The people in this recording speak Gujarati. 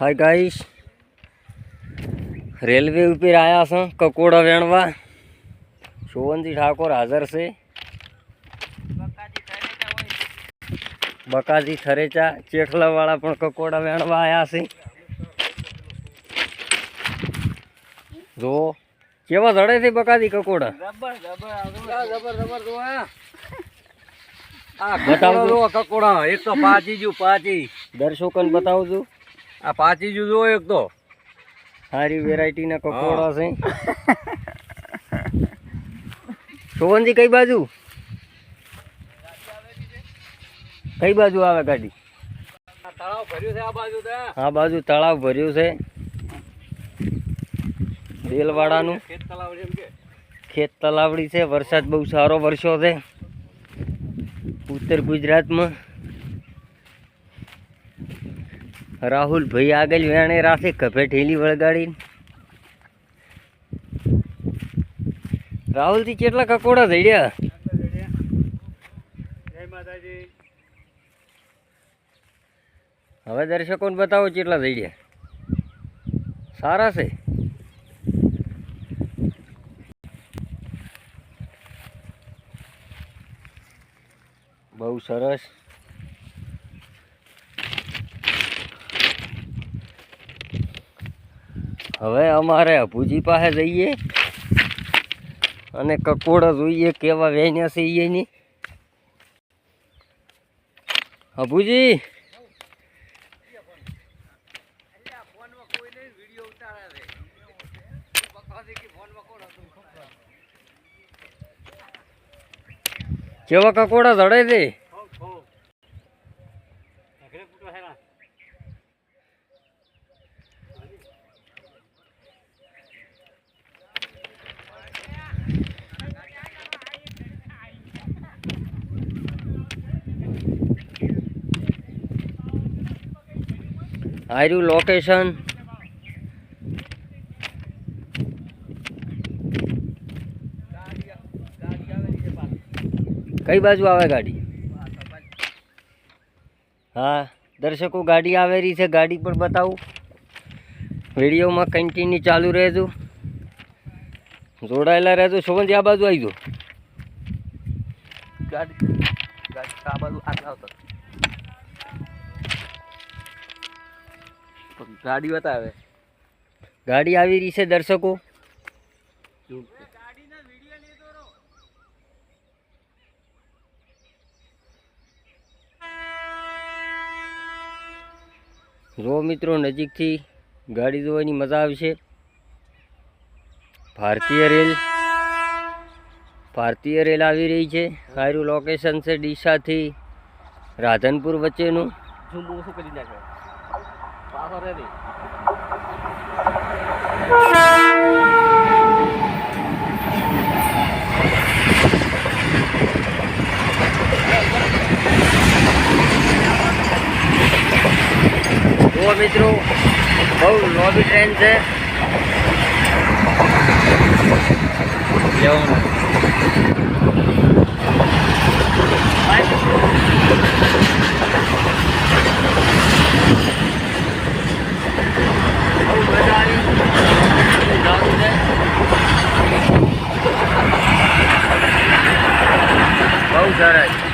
હાય ગાઈશ રેલવે ઉપર આવ્યા છો કકોડા વેણવા. શોવનજી ઠાકોર હાજર છે. બકાજી થરેચા ચેખલાવાળા પણ કકોડા વેણવા આવ્યા છે. જો કેવા જડે છે બકાજી કકોડા? જબર જબર આ જબર જબર જો આ. આ બતાવજો. કકોડા એક તો પાચી જુ પાચી. દર્શકોને બતાવજો. આ પાછી જુદો એક તો. સારી વેરાયટીના કકોડા છે. શોભનજી કઈ બાજુ? કઈ બાજુ આવે ગાડી? આ તળાવ ભર્યું છે આ બાજુ તળાવ ભર્યું છે. દેલવાડાનું ખેત તલાવડી છે. વરસાદ બહુ સારો વરસ્યો છે. ઉત્તર ગુજરાતમાં. રાહુલ ભાઈ આગળ વેણે રાખે, કભે ઠેલી વળગાડી રાહુલથી કેટલા કકોડા થઈ માતાજી હવે દર્શકોને બતાવો કેટલા જડ્યા. સારા છે. બહુ સરસ. હવે અમારે અભુજી પાસે જઈએ. અને કકોડા જોઈએ કેવા વેન્યા છે એની. અભુજી. કેવા કકોડા જડે છે? આર્યું લોકેશન કઈ બાજુ આવે ગાડી? હા, દર્શકો, ગાડી આવેલી છે. ગાડી પણ બતાવું. વિડીયોમાં કન્ટિન્યુ ચાલુ રહેજો. જોડાયેલા રહેજો. શોભનજી આ બાજુ આવી જાઓ ગાડી આ બાજુ આટલા આવતો. ગાડી બતાવે. ગાડી આવી રહી છે દર્શકો. જો મિત્રો નજીકથી ગાડી જોવાની મજા આવશે. ભારતીય રેલ ભારતીય રેલ આવી રહી છે. સારું લોકેશન છે ડીસાથી રાધનપુર વચ્ચેનું. ઝૂમ બહુ શું કરી નાખે પાછો રે રે. જુઓ મિત્રો બહુ લોબી ટ્રેન છે জায়গায়